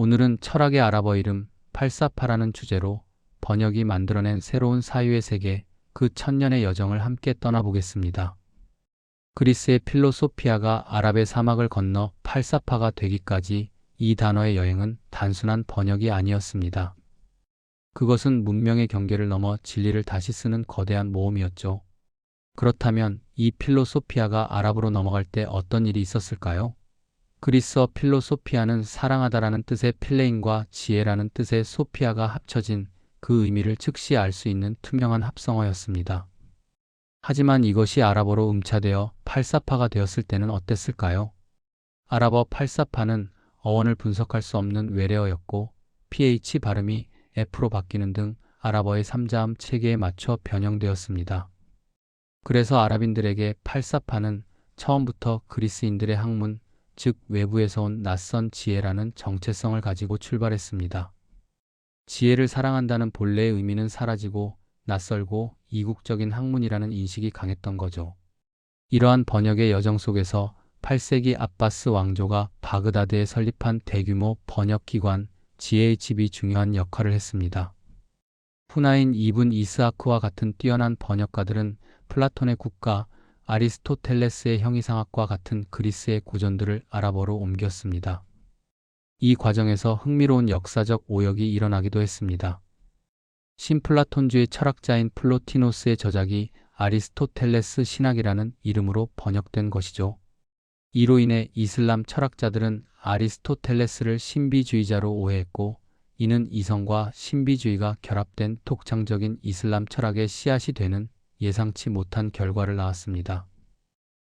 오늘은 철학의 아랍어 이름 팔사파라는 주제로 번역이 만들어낸 새로운 사유의 세계, 그 천년의 여정을 함께 떠나보겠습니다. 그리스의 필로소피아가 아랍의 사막을 건너 팔사파가 되기까지 이 단어의 여행은 단순한 번역이 아니었습니다. 그것은 문명의 경계를 넘어 진리를 다시 쓰는 거대한 모험이었죠. 그렇다면 이 필로소피아가 아랍으로 넘어갈 때 어떤 일이 있었을까요? 그리스어 필로소피아는 사랑하다라는 뜻의 필레인과 지혜라는 뜻의 소피아가 합쳐진 그 의미를 즉시 알 수 있는 투명한 합성어였습니다. 하지만 이것이 아랍어로 음차되어 팔사파가 되었을 때는 어땠을까요? 아랍어 팔사파는 어원을 분석할 수 없는 외래어였고 ph 발음이 f로 바뀌는 등 아랍어의 삼자음 체계에 맞춰 변형되었습니다. 그래서 아랍인들에게 팔사파는 처음부터 그리스인들의 학문, 즉 외부에서 온 낯선 지혜라는 정체성을 가지고 출발했습니다. 지혜를 사랑한다는 본래의 의미는 사라지고 낯설고 이국적인 학문이라는 인식이 강했던 거죠. 이러한 번역의 여정 속에서 8세기 아바스 왕조가 바그다드에 설립한 대규모 번역기관 지혜의 집이 중요한 역할을 했습니다. 후나인 이분 이스아크와 같은 뛰어난 번역가들은 플라톤의 국가, 아리스토텔레스의 형이상학과 같은 그리스의 고전들을 아랍어로 옮겼습니다. 이 과정에서 흥미로운 역사적 오역이 일어나기도 했습니다. 신플라톤주의 철학자인 플로티노스의 저작이 아리스토텔레스 신학이라는 이름으로 번역된 것이죠. 이로 인해 이슬람 철학자들은 아리스토텔레스를 신비주의자로 오해했고 이는 이성과 신비주의가 결합된 독창적인 이슬람 철학의 씨앗이 되는 예상치 못한 결과를 낳았습니다.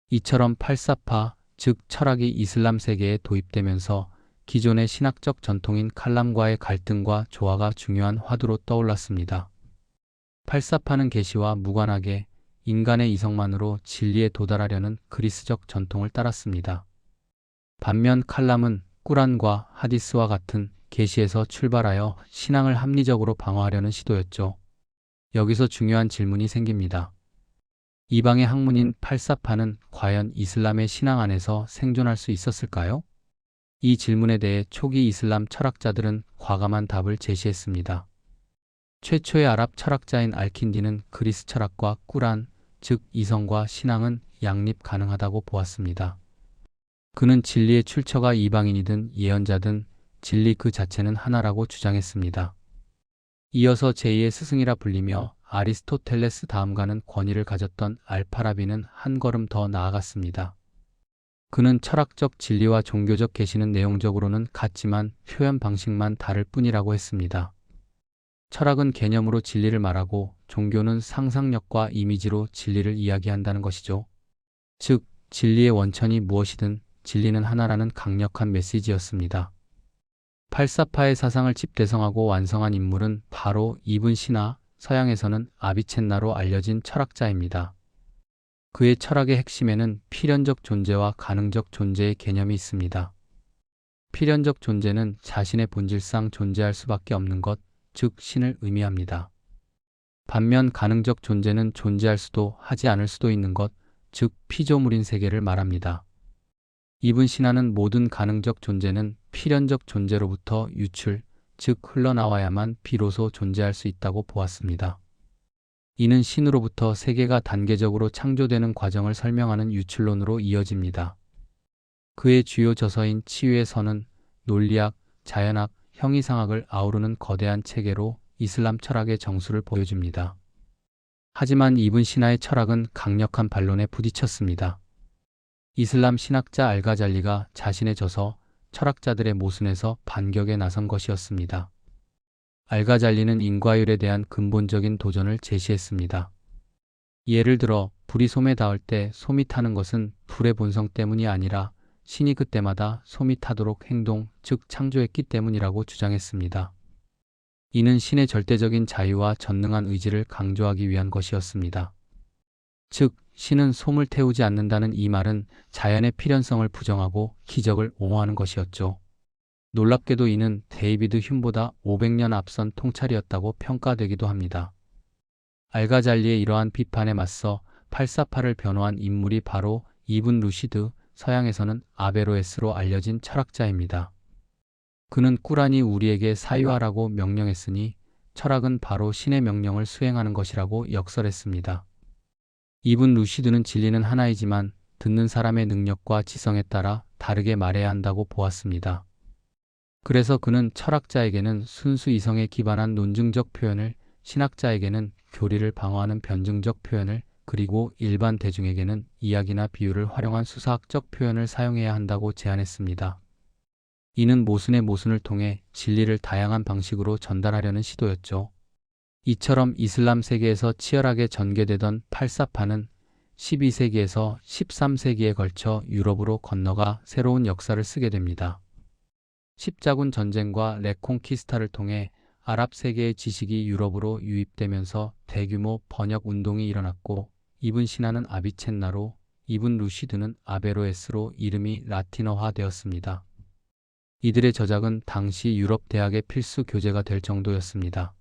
이처럼 팔사파, 즉 철학이 이슬람 세계에 도입되면서 기존의 신학적 전통인 칼람과의 갈등과 조화가 중요한 화두로 떠올랐습니다. 팔사파는 계시와 무관하게 인간의 이성만으로 진리에 도달하려는 그리스적 전통을 따랐습니다. 반면 칼람은 꾸란과 하디스와 같은 계시에서 출발하여 신앙을 합리적으로 방어하려는 시도였죠. 여기서 중요한 질문이 생깁니다. 이방의 학문인 팔사파는 과연 이슬람의 신앙 안에서 생존할 수 있었을까요? 이 질문에 대해 초기 이슬람 철학자들은 과감한 답을 제시했습니다. 최초의 아랍 철학자인 알킨디는 그리스 철학과 꾸란, 즉 이성과 신앙은 양립 가능하다고 보았습니다. 그는 진리의 출처가 이방인이든 예언자든 진리 그 자체는 하나라고 주장했습니다. 이어서 제2의 스승이라 불리며 아리스토텔레스 다음가는 권위를 가졌던 알파라비는 한 걸음 더 나아갔습니다. 그는 철학적 진리와 종교적 계시는 내용적으로는 같지만 표현 방식만 다를 뿐이라고 했습니다. 철학은 개념으로 진리를 말하고 종교는 상상력과 이미지로 진리를 이야기한다는 것이죠. 즉, 진리의 원천이 무엇이든 진리는 하나라는 강력한 메시지였습니다. 팔사파의 사상을 집대성하고 완성한 인물은 바로 이분 시나, 서양에서는 아비첸나로 알려진 철학자입니다. 그의 철학의 핵심에는 필연적 존재와 가능적 존재의 개념이 있습니다. 필연적 존재는 자신의 본질상 존재할 수밖에 없는 것, 즉 신을 의미합니다. 반면 가능적 존재는 존재할 수도 하지 않을 수도 있는 것, 즉 피조물인 세계를 말합니다. 이분 신화는 모든 가능적 존재는 필연적 존재로부터 유출, 즉 흘러나와야만 비로소 존재할 수 있다고 보았습니다. 이는 신으로부터 세계가 단계적으로 창조되는 과정을 설명하는 유출론으로 이어집니다. 그의 주요 저서인 선은 논리학, 자연학, 형이상학을 아우르는 거대한 체계로 이슬람 철학의 정수를 보여줍니다. 하지만 이분 신화의 철학은 강력한 반론에 부딪혔습니다. 이슬람 신학자 알가잘리가 자신의 저서 철학자들의 모순에서 반격에 나선 것이었습니다. 알가잘리는 인과율에 대한 근본적인 도전을 제시했습니다. 예를 들어 불이 솜에 닿을 때 솜이 타는 것은 불의 본성 때문이 아니라 신이 그때마다 솜이 타도록 행동, 즉 창조했기 때문이라고 주장했습니다. 이는 신의 절대적인 자유와 전능한 의지를 강조하기 위한 것이었습니다. 즉, 신은 솜을 태우지 않는다는 이 말은 자연의 필연성을 부정하고 기적을 옹호하는 것이었죠. 놀랍게도 이는 데이비드 흉보다 500년 앞선 통찰이었다고 평가되기도 합니다. 알가잘리의 이러한 비판에 맞서 팔사파를 변호한 인물이 바로 이분 루시드, 서양에서는 아베로에스로 알려진 철학자입니다. 그는 꾸란히 우리에게 사유하라고 명령했으니 철학은 바로 신의 명령을 수행하는 것이라고 역설했습니다. 이분 루시드는 진리는 하나이지만 듣는 사람의 능력과 지성에 따라 다르게 말해야 한다고 보았습니다. 그래서 그는 철학자에게는 순수 이성에 기반한 논증적 표현을, 신학자에게는 교리를 방어하는 변증적 표현을, 그리고 일반 대중에게는 이야기나 비유를 활용한 수사학적 표현을 사용해야 한다고 제안했습니다. 이는 모순의 모순을 통해 진리를 다양한 방식으로 전달하려는 시도였죠. 이처럼 이슬람 세계에서 치열하게 전개되던 팔사파는 12세기에서 13세기에 걸쳐 유럽으로 건너가 새로운 역사를 쓰게 됩니다. 십자군 전쟁과 레콩키스타를 통해 아랍 세계의 지식이 유럽으로 유입되면서 대규모 번역 운동이 일어났고 이분 신화는 아비첸나로 이분 루시드는 아베로에스로 이름이 라틴어화 되었습니다. 이들의 저작은 당시 유럽 대학의 필수 교재가 될 정도였습니다.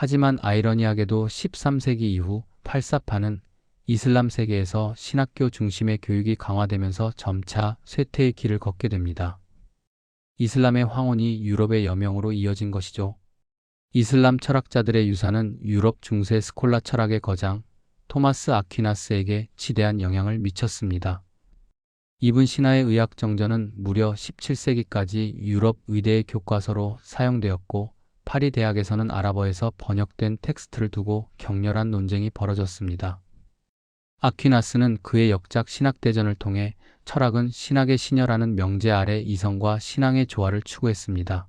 하지만 아이러니하게도 13세기 이후 팔사파는 이슬람 세계에서 신학교 중심의 교육이 강화되면서 점차 쇠퇴의 길을 걷게 됩니다. 이슬람의 황혼이 유럽의 여명으로 이어진 것이죠. 이슬람 철학자들의 유산은 유럽 중세 스콜라 철학의 거장 토마스 아퀴나스에게 지대한 영향을 미쳤습니다. 이분 신화의 의학 정전은 무려 17세기까지 유럽 의대의 교과서로 사용되었고 파리 대학에서는 아랍어에서 번역된 텍스트를 두고 격렬한 논쟁이 벌어졌습니다. 아퀴나스는 그의 역작 신학대전을 통해 철학은 신학의 신여라는 명제 아래 이성과 신앙의 조화를 추구했습니다.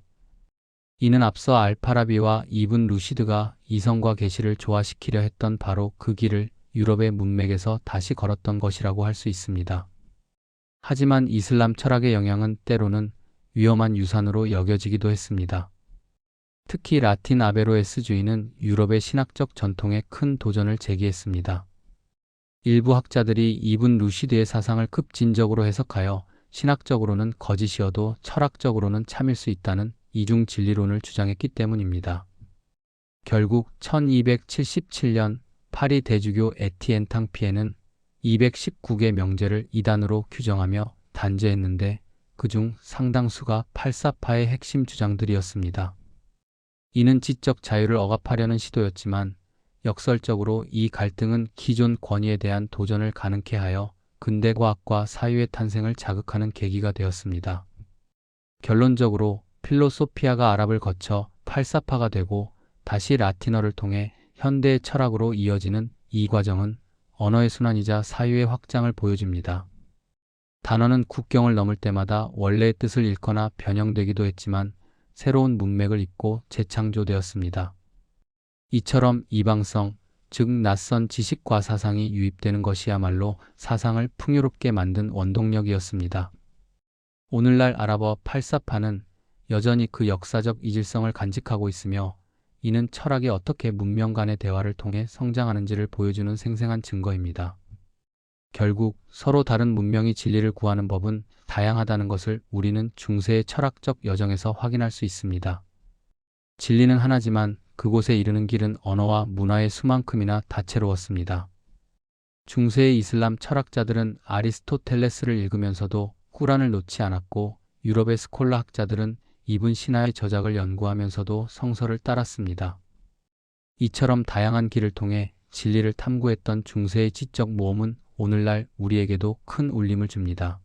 이는 앞서 알파라비와 이분 루시드가 이성과 계시를 조화시키려 했던 바로 그 길을 유럽의 문맥에서 다시 걸었던 것이라고 할 수 있습니다. 하지만 이슬람 철학의 영향은 때로는 위험한 유산으로 여겨지기도 했습니다. 특히 라틴 아베로에스주의는 유럽의 신학적 전통에 큰 도전을 제기했습니다. 일부 학자들이 이분 루시드의 사상을 급진적으로 해석하여 신학적으로는 거짓이어도 철학적으로는 참일 수 있다는 이중 진리론을 주장했기 때문입니다. 결국 1277년 파리 대주교 에티엔 탕피에는 219개 명제를 이단으로 규정하며 단죄했는데 그중 상당수가 팔사파의 핵심 주장들이었습니다. 이는 지적 자유를 억압하려는 시도였지만 역설적으로 이 갈등은 기존 권위에 대한 도전을 가능케 하여 근대 과학과 사유의 탄생을 자극하는 계기가 되었습니다. 결론적으로 필로소피아가 아랍을 거쳐 팔사파가 되고 다시 라틴어를 통해 현대의 철학으로 이어지는 이 과정은 언어의 순환이자 사유의 확장을 보여줍니다. 단어는 국경을 넘을 때마다 원래의 뜻을 잃거나 변형되기도 했지만 새로운 문맥을 잇고 재창조되었습니다. 이처럼 이방성, 즉 낯선 지식과 사상이 유입되는 것이야말로 사상을 풍요롭게 만든 원동력이었습니다. 오늘날 아랍어 팔사파는 여전히 그 역사적 이질성을 간직하고 있으며 이는 철학이 어떻게 문명 간의 대화를 통해 성장하는지를 보여주는 생생한 증거입니다. 결국 서로 다른 문명이 진리를 구하는 법은 다양하다는 것을 우리는 중세의 철학적 여정에서 확인할 수 있습니다. 진리는 하나지만 그곳에 이르는 길은 언어와 문화의 수만큼이나 다채로웠습니다. 중세의 이슬람 철학자들은 아리스토텔레스를 읽으면서도 꾸란을 놓지 않았고 유럽의 스콜라 학자들은 이분 신화의 저작을 연구하면서도 성서를 따랐습니다. 이처럼 다양한 길을 통해 진리를 탐구했던 중세의 지적 모험은 오늘날 우리에게도 큰 울림을 줍니다.